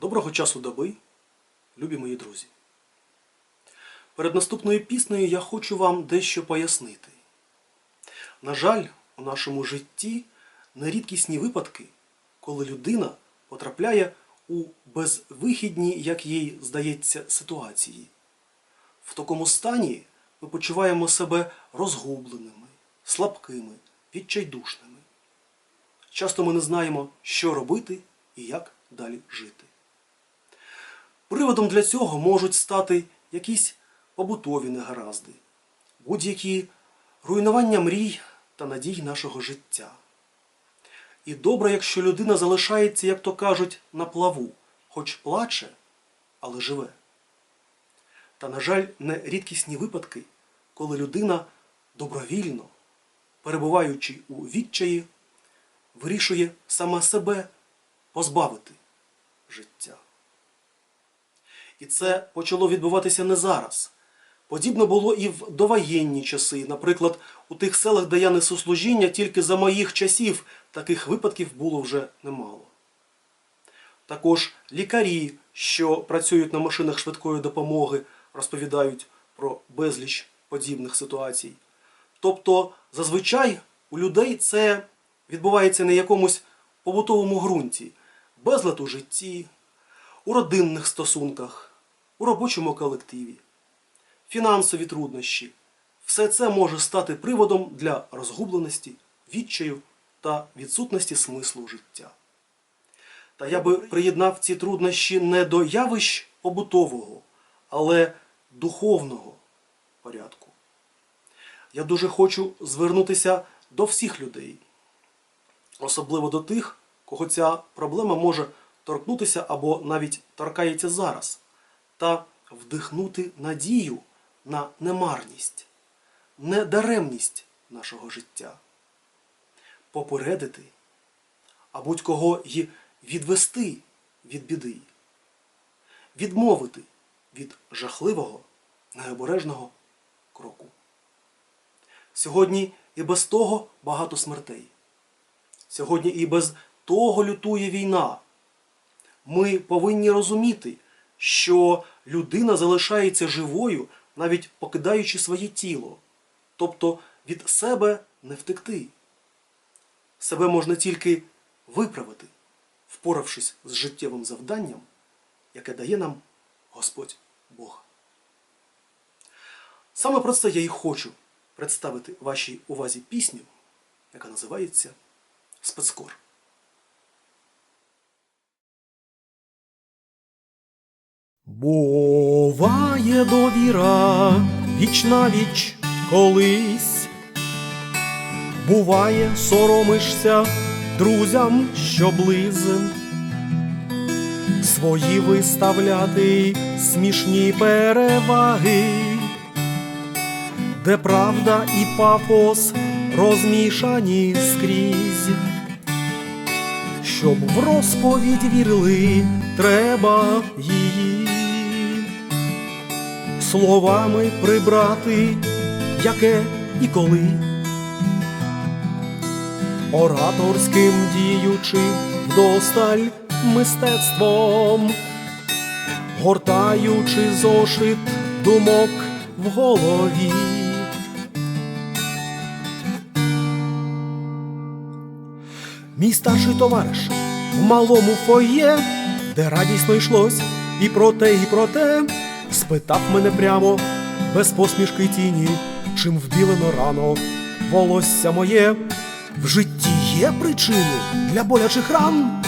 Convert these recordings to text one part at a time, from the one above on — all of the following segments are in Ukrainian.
Доброго часу доби, любі мої друзі. Перед наступною піснею я хочу вам дещо пояснити. На жаль, у нашому житті нерідкісні випадки, коли людина потрапляє у безвихідні, як їй здається, ситуації. В такому стані ми почуваємо себе розгубленими, слабкими, відчайдушними. Часто ми не знаємо, що робити і як далі жити. Приводом для цього можуть стати якісь побутові негаразди, будь-які руйнування мрій та надій нашого життя. І добре, якщо людина залишається, як то кажуть, на плаву, хоч плаче, але живе. Та, на жаль, не рідкісні випадки, коли людина добровільно, перебуваючи у відчаї, вирішує сама себе позбавити життя. І це почало відбуватися не зараз. Подібно було і в довоєнні часи. Наприклад, у тих селах, де я несу служіння, тільки за моїх часів таких випадків було вже немало. Також лікарі, що працюють на машинах швидкої допомоги, розповідають про безліч подібних ситуацій. Тобто, зазвичай у людей це відбувається на якомусь побутовому ґрунті, безлад у житті, у родинних стосунках, у робочому колективі, фінансові труднощі. Все це може стати приводом для розгубленості, відчаю та відсутності смислу життя. Та я би приєднав ці труднощі не до явищ побутового, але духовного порядку. Я дуже хочу звернутися до всіх людей, особливо до тих, кого ця проблема може торкнутися або навіть торкається зараз, та вдихнути надію на немарність, недаремність нашого життя, попередити, а будь-кого й відвести від біди, відмовити від жахливого, необережного кроку. Сьогодні і без того багато смертей. Сьогодні і без того лютує війна. Ми повинні розуміти, що людина залишається живою, навіть покидаючи своє тіло. Тобто від себе не втекти. Себе можна тільки виправити, впоравшись з життєвим завданням, яке дає нам Господь Бог. Саме про це я і хочу представити вашій увазі пісню, яка називається Спецкор. Буває довіра віч на віч колись, буває, соромишся друзям, що близен, свої виставляти смішні переваги, де правда і пафос розмішані скрізь. Щоб в розповідь вірили, треба її словами прибрати, яке і коли, ораторським діючи вдосталь мистецтвом, гортаючи зошит думок в голові. Мій старший товариш в малому фоє, де радісно йшлось і про те, і про те, спитав мене прямо, без посмішки тіні, чим вбілено рано волосся моє. В житті є причини для болячих ран.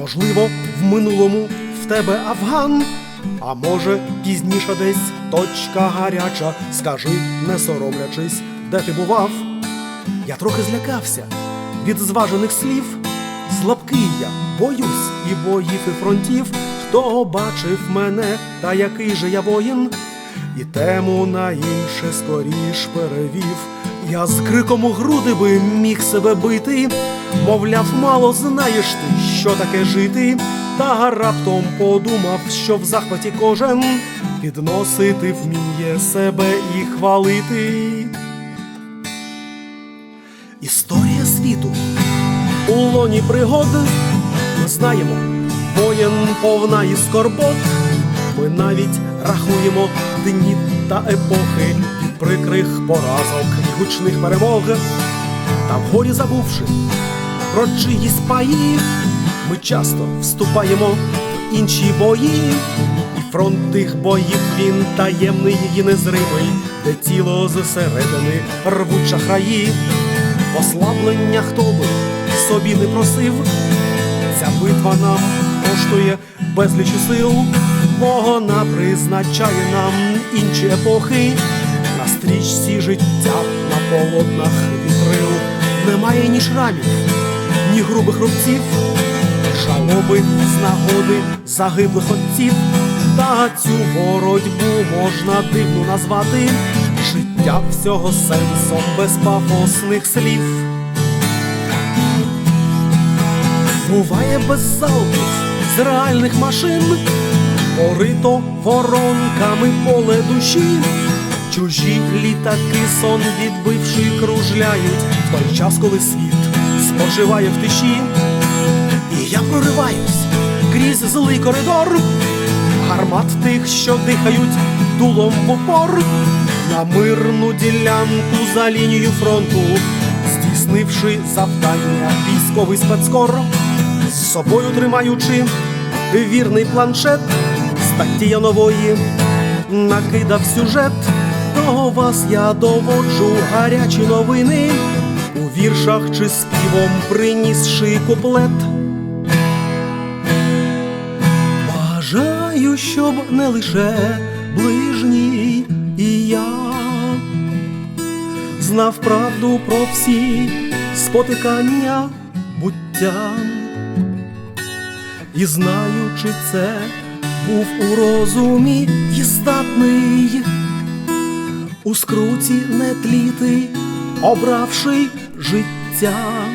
Можливо, в минулому в тебе афган, а може, пізніше десь точка гаряча. Скажи, не соромлячись, де ти бував. Я трохи злякався від зважених слів. Слабкий я, боюсь і боїв, і фронтів, хто бачив мене, та який же я воїн, і тему на інше скоріш перевів. Я з криком у груди би міг себе бити, мовляв, мало знаєш ти, що таке жити, та раптом подумав, що в захваті кожен підносити вміє себе і хвалити. Історія світу. У лоні пригод ми знаємо, воєн повна і скорбот. Ми навіть рахуємо дні та епохи від прикрих поразок і гучних перемог. Та вгорі забувши про чиїсь паї, ми часто вступаємо в інші бої. І фронт тих боїв він таємний і незримий, де тіло зсередини рвуть шахраї. Послаблення хто би собі не просив, ця битва нам коштує безліч сил, вона призначає нам інші епохи. На стрічці життя на полотнах вітрил немає ні шрамів, ні грубих рубців, жалоби з нагоди загиблих отців. Та цю боротьбу можна дивно назвати життя всього сенсом без пафосних слів. Буває без залпів з реальних машин, порито воронками поле душі, чужі літаки сон відбивши кружляють. В той час, коли світ спочиває в тиші. І я прориваюсь крізь злий коридор, гармат тих, що дихають дулом в упор, на мирну ділянку за лінію фронту, здійснивши завдання військовий спецкор, з собою тримаючи вірний планшет, статті нової накидав сюжет. До вас я доводжу гарячі новини, у віршах чи співом принісши куплет. Бажаю, щоб не лише ближній і я знав правду про всі спотикання буття. І знаючи це, був у розумі і здатний у скруті не тліти, обравши життя.